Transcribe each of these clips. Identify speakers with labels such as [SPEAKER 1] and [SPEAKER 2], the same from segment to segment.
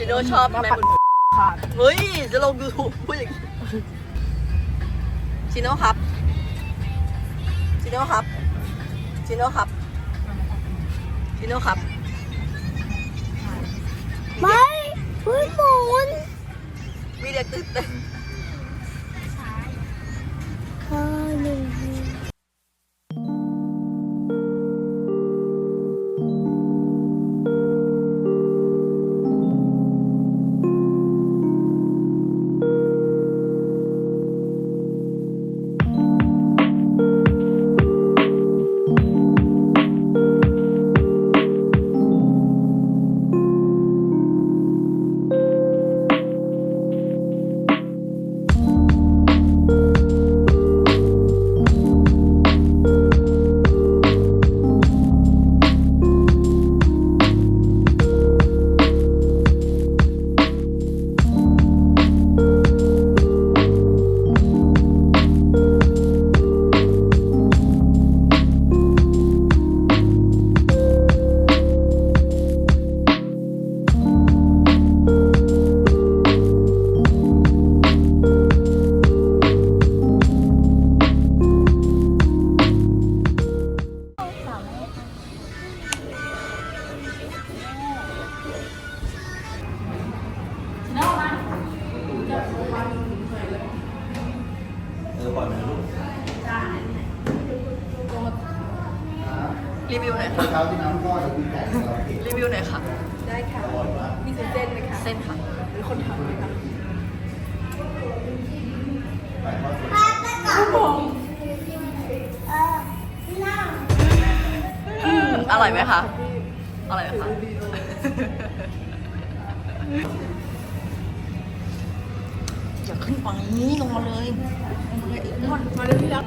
[SPEAKER 1] ชิโน่ชอบใช่ไหมคุณ
[SPEAKER 2] ขาด
[SPEAKER 1] เฮ้ย จะลงยูทูบพูดอย่างนี้ชิโน่ครับชิโน่ครับชิโน่ครับชิโน่ครับ
[SPEAKER 3] ไม่พื้นหมุน
[SPEAKER 1] มีเด็กตื่นเต้น รีวิวหน่อยค่ะ
[SPEAKER 4] เช้าที่น้ำก้อนคือไก่เราเก็บ
[SPEAKER 1] รีวิวหน่อยค่ะ
[SPEAKER 2] ได้ค่ะมีเส้นไหมคะ
[SPEAKER 1] เส้นค่ะ
[SPEAKER 2] หรือคนทำไหมคะ
[SPEAKER 4] ไก่ทอดสด
[SPEAKER 1] อร่อยไหมคะอร่อยไหมคะอย่าขึ้นไปลงมาเลย
[SPEAKER 2] มาเร็วที่รัก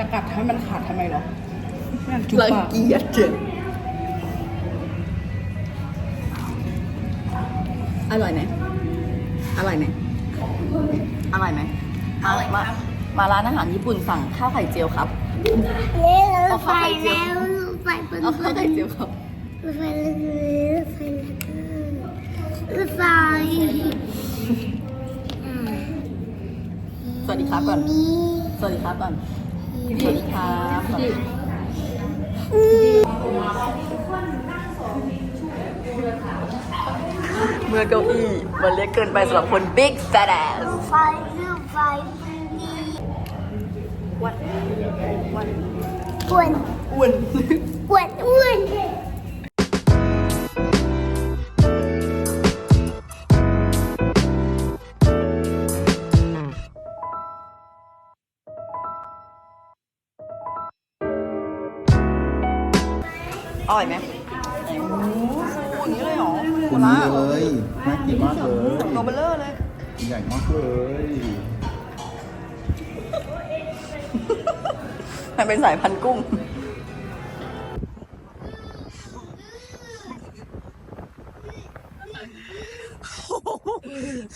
[SPEAKER 2] จะกัดให้มันขาดทำไมเหรอนั่นจุ๊บ
[SPEAKER 1] รัง
[SPEAKER 2] ปาก
[SPEAKER 1] เกียจเจ็บอร่อยไหมอร่อยไหมอร่อยไหมมามามาร้านอาหารญี่ปุ่นสั่งข้าวไข่เจียวครับ
[SPEAKER 3] เล่รถไฟแล้วรถไฟเปิ้ล
[SPEAKER 1] เอาข้าวไข่เจียวครับ
[SPEAKER 3] รถไฟแล้วรถไฟแล้วรถไฟ
[SPEAKER 1] สวัสดีครับก่อน
[SPEAKER 3] นี่
[SPEAKER 1] สวัสดีครับก่อน สวัสดีครับก่อนเมื่อเก้าอี้มันเล็กเกินไปสำหรับคน big fat ass
[SPEAKER 3] รถไฟรถไฟนี่
[SPEAKER 1] วันวัน
[SPEAKER 3] อ้วน
[SPEAKER 1] อ้วน
[SPEAKER 3] อ้วนอ้วน
[SPEAKER 1] อร่อยไหมโอ้โหฟูอย่างนี้เลยเหรอ
[SPEAKER 4] คุณ
[SPEAKER 1] ปลา
[SPEAKER 4] นี่
[SPEAKER 1] ร้า
[SPEAKER 4] เลยน่ากินมากเลย
[SPEAKER 1] โนเบลเลอร์เลย
[SPEAKER 4] ใหญ่มากเลย
[SPEAKER 1] มันเป็นสายพันธุ์กุ้ง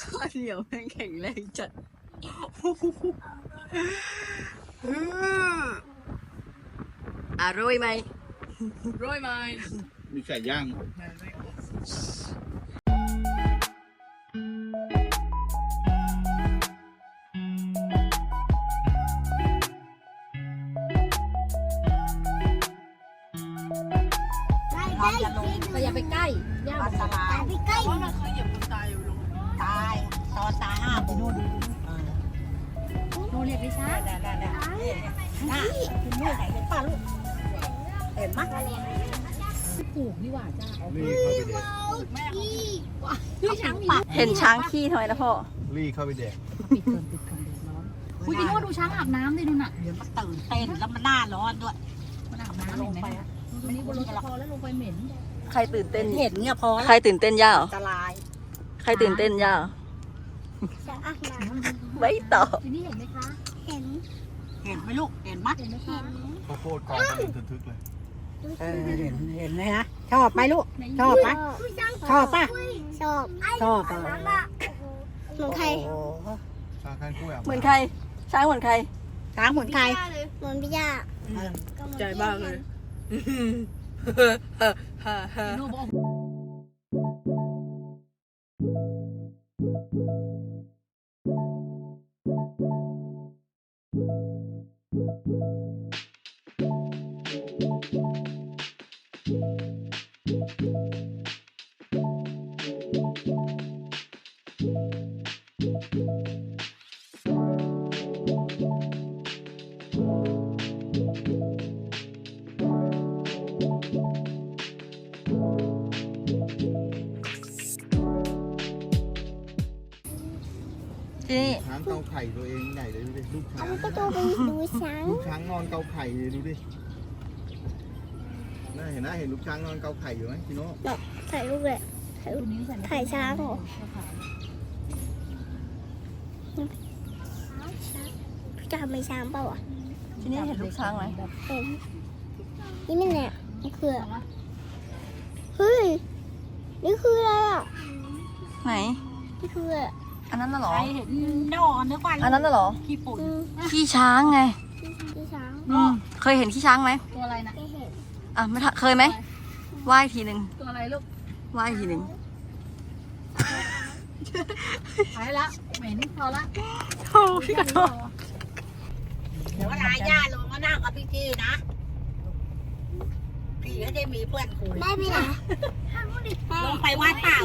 [SPEAKER 1] ข้าวเหนียวแม่งแข็งแรงจัดอร่อยไหม
[SPEAKER 2] ร้อยไม้
[SPEAKER 4] มีไก่ย่าง
[SPEAKER 3] เราจะลง
[SPEAKER 5] เราอย่าไปใกล้ย่า
[SPEAKER 3] อันตรายไปใกล้
[SPEAKER 2] เพราะมันเคยเหยียบคนตายอยู่ลง
[SPEAKER 3] ตายตอนตายห้ามไปนู่น
[SPEAKER 5] โนเรียกไม่ใช่
[SPEAKER 3] ได้ได้ได้น่าคุณแม่ไหนเห็นป่ะลูก เห็นมั้ย
[SPEAKER 5] ปลูกนี่หว่าจ้าเอา
[SPEAKER 4] ลี่เข้าไปแดก
[SPEAKER 5] พี่ช้างมี
[SPEAKER 1] เห็นช้างขี้ทำไมนะพ่อ
[SPEAKER 4] ลี่เข้าไปแดก
[SPEAKER 5] ปิดเกินปิดเกินเดือดร้อนคุยจริงว่าดูช้างอาบน้ำดิดูน่ะ
[SPEAKER 3] เดี๋ยวมันตื่นเต้นแล้วมันหน้าร้อนด้วย
[SPEAKER 5] มันอาบน้ำลงไปวันนี้บนรถพอแล้วลงไปเหม็น
[SPEAKER 1] ใครตื่นเต้น
[SPEAKER 3] เห็นเนี่ยพอ
[SPEAKER 1] ใครตื่นเต้นย่าเหรอ
[SPEAKER 3] อันตราย
[SPEAKER 1] ใครตื่นเต้นย่าเหรอ
[SPEAKER 3] จะอาบน้
[SPEAKER 1] ไม่ตอบ
[SPEAKER 5] ทีนี้เห็นไหมคะำ
[SPEAKER 3] เห็นเห็นไหมลูกเห็นมั้ย
[SPEAKER 5] เห็นไหมคะ
[SPEAKER 4] ข้าวโพดกองเป็นทึกๆเลย
[SPEAKER 6] เออเห็นเห็นเลยนะ ชอบไหมลูก ชอบไหมชอบป่ะ
[SPEAKER 3] ชอบ
[SPEAKER 6] ชอบอะ
[SPEAKER 3] หนูใคร
[SPEAKER 6] โอ้โห
[SPEAKER 4] ใช่ก้านกล้วยอะ
[SPEAKER 1] เหมือนใคร ช้างเหมือนใคร
[SPEAKER 6] ช้างเหมือนใคร
[SPEAKER 3] เหมือนพี่ย่า
[SPEAKER 2] ใจบ้างเลย
[SPEAKER 5] โน่บอก
[SPEAKER 1] ที่นี่
[SPEAKER 4] ช้างเกาไข่ตัวเองใหญ่เลยดูดิลูกช้าง
[SPEAKER 3] ก็ตัวไปดูช้าง
[SPEAKER 4] ลูกช้างนอนเกาไข่เลยดูดิน่าเห็นนะเห็นลูกช้างนอนเกาไข่อยู่ไหมพี่โน่
[SPEAKER 3] ถ่ายรูปเลยถ่ายรูป
[SPEAKER 5] นี้ใส่
[SPEAKER 3] ถ่ายช้างเหรอพี่จะทำเป็นช้างเปล่าอะ
[SPEAKER 1] ที่นี่เห็นลูกช้างไหม
[SPEAKER 3] เห็นนี่มันเนี่ยมันคืออะไรเฮ้ยนี่คืออะไรอะ
[SPEAKER 1] ไหน
[SPEAKER 3] นี่คือ อะไร
[SPEAKER 1] อันนั้นน่ะเหรอ
[SPEAKER 6] ใครเห็นนอกนึกว่า
[SPEAKER 1] อันนั้นน่ะเหรอ
[SPEAKER 6] ขี้ปุ่น
[SPEAKER 3] อืม
[SPEAKER 1] ขี้ช้างไง
[SPEAKER 3] พี่ช้าง
[SPEAKER 1] อืมเคยเห็นขี้ช้างไหม
[SPEAKER 5] ตัวอะไรนะ
[SPEAKER 3] ไม่เห็น
[SPEAKER 1] อะไม่ทันเคยไหมว่ายทีหนึ่ง
[SPEAKER 5] ตัวอะไรลูก
[SPEAKER 1] ว่ายทีหนึ่ง
[SPEAKER 5] หายละเหม็นพอละ
[SPEAKER 1] โอ้พี่กระโดด
[SPEAKER 6] เดี๋ยวเวลาย่าลงก็นั่งกับพี่กี้นะ พี่ก็ได้มีเพื่อนคุย
[SPEAKER 3] ได้ไหมล่ะ
[SPEAKER 6] ลงไปวัดเปล่า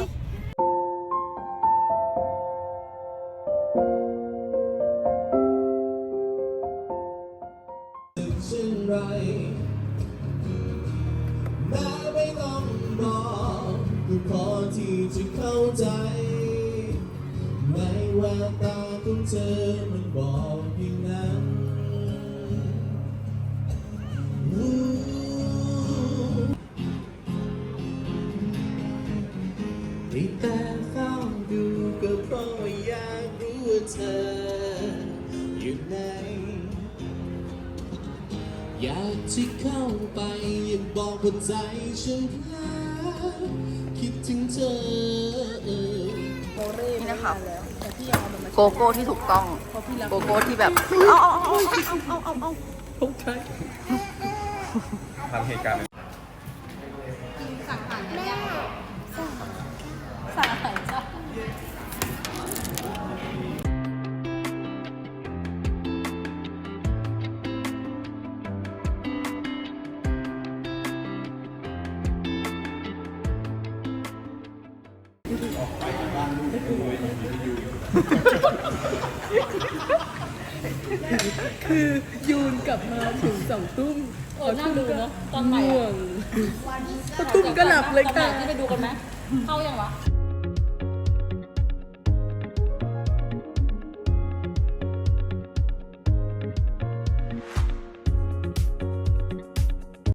[SPEAKER 7] ใจ ในแววตาของเธอมันบอกเพียงนั้นด้แต่เฝ้าดูก็เพราะว่าอยากรู้ว่าเธออยู่ไหนอยากที่เข้าไปอยากบอกว่าใจฉันพลา คิดถึงเธอ
[SPEAKER 1] นี่นะคะโกโก้ที่ถูกต้อง โกโก้ที่แบบ เอาเอาเอาเอาเอาเอา
[SPEAKER 4] ทำเหตุการณ์
[SPEAKER 2] ยูนกลับมาถึงสองทุ่ม
[SPEAKER 5] โอ้น่าดูเนาะตอนใหม่
[SPEAKER 2] ง่วงตุ้มก็หลับเลยค่ะ
[SPEAKER 5] ที่ไปดูกันไหมเข้ายังวะ